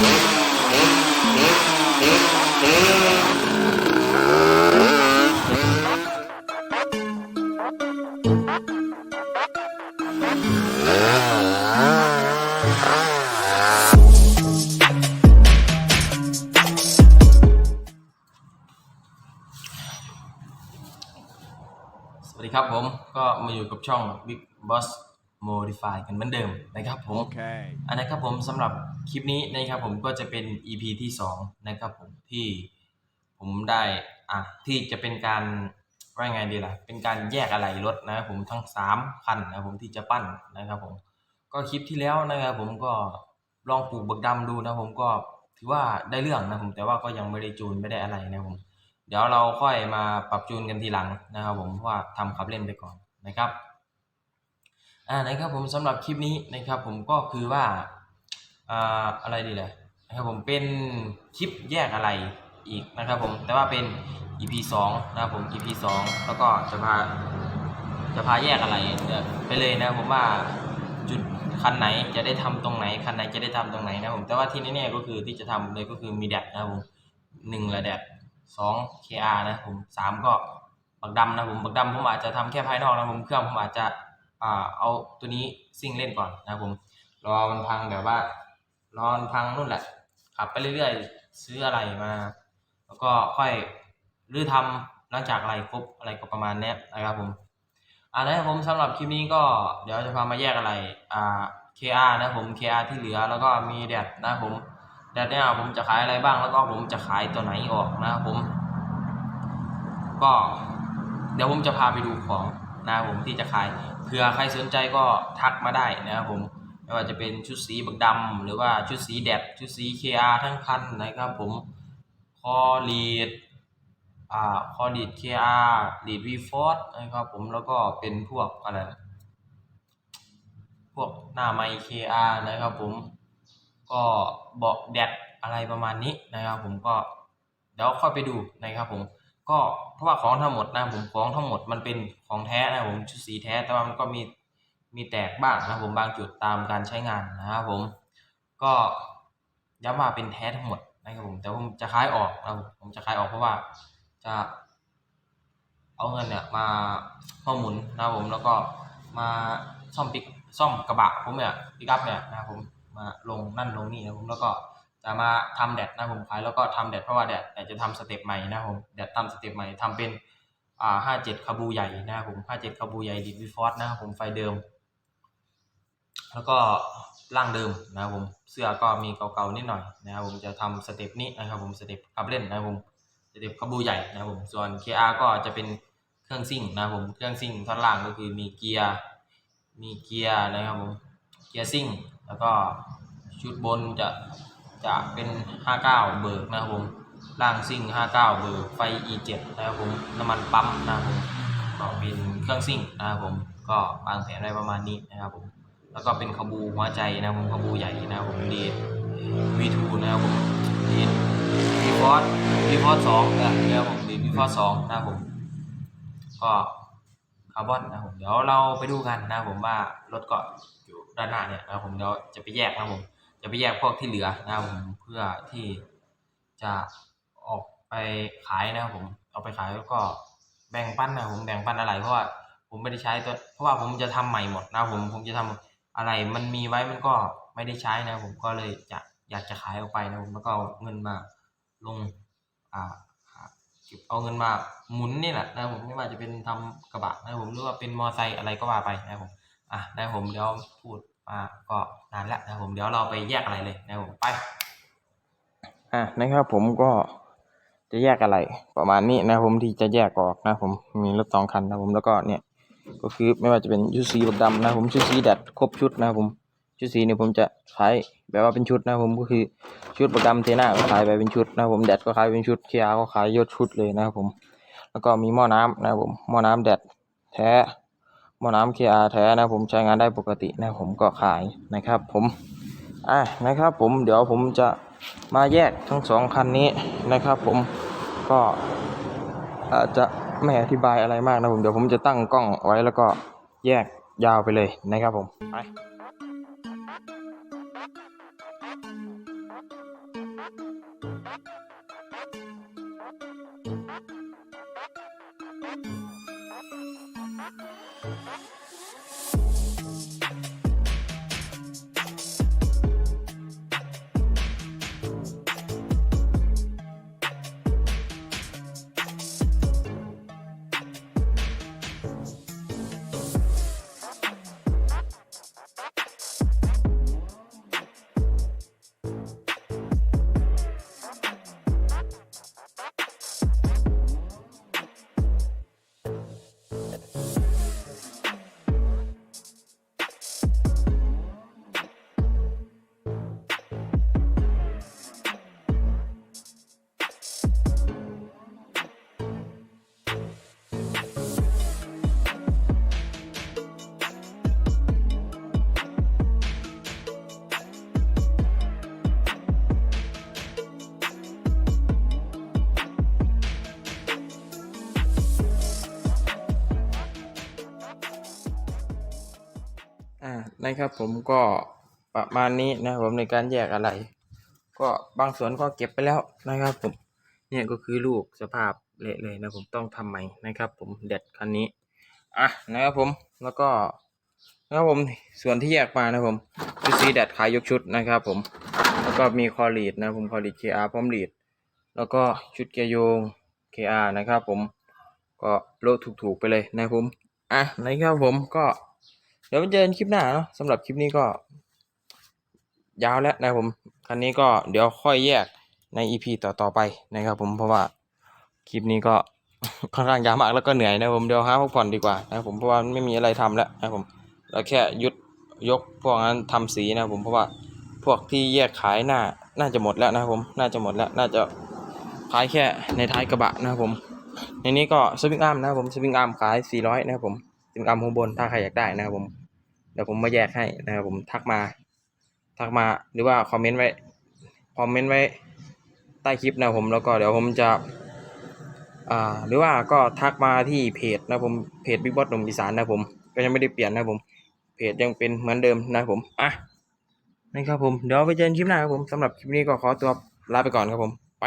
สวัสดีครับผม ก็มาอยู่กับช่อง Big Boss Modify กันเหมือนเดิมนะครับผม Okay. อันนะครับผมสำหรับคลิปนี้นะครับผมก็จะเป็น EP ที่สองนะครับผมที่ผมได้อะที่จะเป็นการว่ายังไงดีล่ะ เป็นการแยกอะไหล่รถนะครับผมทั้งสามคันนะครับผมที่จะปั้นนะครับผมก็คลิปที่แล้วนะครับผมก็ลองปลูกบักดำดูนะผมก็ถือว่าได้เรื่องนะผมแต่ว่าก็ยังไม่ได้จูนไม่ได้อะไรนะครับผมเดี๋ยวเราค่อยมาปรับจูนกันทีหลังนะครับผมเพราะว่าทำขับเล่นไปก่อนนะครับ อ่านะครับผมสำหรับคลิปนี้นะครับผมก็คือว่าอ่าอะไรดีเลยนะครับผมเป็นคลิปแยกอะไรอีกนะครับผมแต่ว่าเป็น EP 2นะครับผม EP 2 แล้วก็จะพาจะพาแยกอะไรไปเลยนะครับผมว่าจุดคันไหนจะได้ทำตรงไหนคันไหนจะได้ทำตรงไหนนะครับผมแต่ว่าที่แน่ๆก็คือที่จะทำเลยก็คือมีแดดนะครับผมหนึ่งระแดดสอง KR นะผมสามก็บักดำนะผมบักดำผมอาจจะทำแค่ภายนอกนะผมเครื่องผมอาจจะ อ่าเอาตัวนี้ซิ่งเล่นก่อนนะครับผมรอมันพังแบบว่ารอมันพังนู่นแหละขับไปเรื่อยๆ ซื้ออะไรมา แล้วก็ค่อยรื้อทำหลังจากอะไรครบอะไรก็ประมาณนี้นะครับผมอ่านะครับผมสำหรับคลิปนี้ก็เดี๋ยวจะพามาแยกอะไรอ่า KR นะครับผม KR ที่เหลือแล้วก็มีแดดนะครับผมแดดเนี่ยผมจะขายอะไรบ้างแล้วก็ผมจะขายตัวไหนออกนะครับผม ก็เดี๋ยวผมจะพาไปดูของนะครับผมที่จะขาย เผื่อใครสนใจก็ทักมาได้นะครับผมไม่ว่าจะเป็นชุดสีบักดำหรือว่าชุดสีแดดชุดสี KR ทั้งคันนะครับผมคอลีดอ่าคอลีด KR ลีด V Force นะครับผมแล้วก็เป็นพวกอะไรพวกหน้าไมค์ KR นะครับผมก็เบาะแดดอะไรประมาณนี้นะครับผมก็เดี๋ยวค่อยไปดูนะครับผม ก็เพราะว่าของทั้งหมดนะผมของทั้งหมดมันเป็นของแท้นะผมชุดสีแท้แต่ว่ามันก็มีมีแตกบ้างนะผมบางจุดตามการใช้งานนะครับผมก็ย้ำว่าเป็นแท้ทั้งหมดนะครับผมแต่ผมจะขายออกนะผมจะขายออกเพราะว่าจะเอาเงินเนี่ยมาข้อหมุนนะครับผมแล้วก็มาซ่อมปิกซ่อมกระบะผมเนี่ยปิกอัพเนี่ยนะครับผมมาลงนั่นลงนี่นะผมแล้วก็ จะมาทำแดดนะผมขายแล้วก็ทำแดดเพราะว่าแดดแต่จะทำสเต็ปใหม่นะผมแดดทำสเต็ปใหม่ทำเป็นอ่าห้าเจ็ดคาบูใหญ่นะผมห้าเจ็ดคาบูใหญ่ดิวิฟอร์นะผมไฟเดิม แล้วก็ร่างเดิมนะผมเสื้อก็มีเก่าๆนิดหน่อยนะผมจะทำสเต็ปนี้นะครับผมสเต็ปขับเล่นนะผมสเต็ปคาบูใหญ่นะผมส่วน KR ก็จะเป็นเครื่องซิ่งนะผมเครื่องซิ่งท่อนล่างก็คือมีเกียร์มีเกียร์นะครับผมเกียร์ซิ่งแล้วก็ชุดบนจะ จะเป็น 59 เบิกนะครับผมล่างซิ่ง 59 เบิกไฟ E7 นะครับผมน้ำมันปั๊มนะครับผมก็เป็นเครื่องซิ่งนะครับผมก็วางแผนไว้ประมาณนี้นะครับผมแล้วก็เป็นขบูหัวใจนะครับผมขบูใหญ่นะครับผมดีด V2 นะครับผมดีด V Force V Force 2นะครับผมดีด V Force 2นะครับผมก็คาร์บอนนะครับผมเดี๋ยวเราไปดูกันนะครับผมว่ารถเก็อยู่ด้านหน้าเนี่ยนะครับผมเดี๋ยวจะไปแยกนะครับผม จะไปแยกพวกที่เหลือนะครับผมเพื่อที่จะออกไปขายนะครับผมเอาไปขายแล้วก็แบ่งปันนะผมแบ่งปันอะไร เพราะว่าผมไม่ได้ใช้ตัวเพราะว่าผมจะทำใหม่หมดนะครับผมผมจะทำอะไรมันมีไว้มันก็ไม่ได้ใช้นะผมก็เลยจะอยากจะขายออกไปนะผมแล้วก็เงินมาลงอ่าเก็บเอาเงินมาหมุนนี่แหละนะผมไม่ว่าจะเป็นทำกระบะนะผมหรือว่าเป็นมอไซค์อะไรก็ว่าไปนะผมอะนะผมเดี๋ยวพูด มาก็นานแล้วนะผมเดี๋ยวเราไปแยกอะไรเลยนะผมไปอะนะครับผมก็จะแยกอะไรประมาณนี้นะผมที่จะแยกออกนะผมมีรถสองคันนะผมแล้วก็เนี่ยก็คือไม่ว่าจะเป็นชุดสีบักดำนะผมชุดสีแดดครบชุดนะผมชุดสีเนี่ยผมจะขายแบบว่าเป็นชุดนะผมก็คือชุดบักดำเทน่าก็ขายไปเป็นชุดนะผมแดดก็ขายเป็นชุดเคียร์ก็ขายยศชุดเลยนะครับผม แล้วก็มีหม้อน้ำนะผมหม้อน้ำแดดแท้ หม้อน้ำ KR แท้นะผมใช้งานได้ปกตินะผมก็ขายนะครับผมอะนะครับผมเดี๋ยวผมจะมาแยกทั้งสองคันนี้นะครับผมก็อาจจะไม่อธิบายอะไรมากนะผมเดี๋ยวผมจะตั้งกล้องไว้แล้วก็แยกยาวไปเลยนะครับผมไป อ่า นะครับผมก็ประมาณนี้นะผมในการแยกอะไร ก็บางส่วนก็เก็บไปแล้วนะครับผมเนี่ยก็คือลูกสภาพเละเลยนะผมต้องทำใหม่นะครับผมเด็ดคันนี้อะนะครับผมแล้วก็นะครับผมส่วนที่แยกมานะผมคือสีแดดขายยกชุดนะครับผมแล้วก็มีคอลีดนะผมคอลีด KR พร้อมลีดแล้วก็ชุดเกียร์โยง KR นะครับผมก็โลถูกๆไปเลยนะผมอะนะครับผมก็ เดี๋ยวมาเจอกันคลิปหน้าเนาะสำหรับคลิปนี้ก็ ยาวแล้วนะครับผม คันนี้ก็เดี๋ยวค่อยแยกใน EP ต่อๆไปนะครับผมเพราะว่าคลิปนี้ก็ค่อนข้างยาวมากแล้วก็เหนื่อยนะผมเดี๋ยวหาพักผ่อนดีกว่านะครับผมเพราะว่าไม่มีอะไรทำแล้วนะครับผมเราแค่ยุดยกพวกนั้นทำสีนะผมเพราะว่าพวกที่แยกขายหน่าน่าจะหมดแล้วนะผมน่าจะหมดแล้วน่าจะขายแค่ในท้ายกระบะนะครับผม ในนี้ก็สวิงอาร์มนะครับผมสวิงอาร์มขาย400นะครับผมสวิงอาร์มข้างบนถ้าใครอยากได้นะครับผม ดี๋ยวผมมาแยกให้นะครับผมทักมา ทักมาหรือว่าคอมเมนต์ไว้คอมเมนต์ไว้ใต้คลิปนะผมแล้วก็เดี๋ยวผมจะอ่าหรือว่าก็ทักมาที่เพจนะผมเพจบิ๊กบอสหนุ่มอีสานนะผมก็ยังไม่ได้เปลี่ยนนะผมเพจยังเป็นเหมือนเดิมนะผมอะนะครับผมเดี๋ยวไปเจอกันคลิปหน้าครับผมสำหรับคลิปนี้ก็ขอตัวลาไปก่อนครับผมไป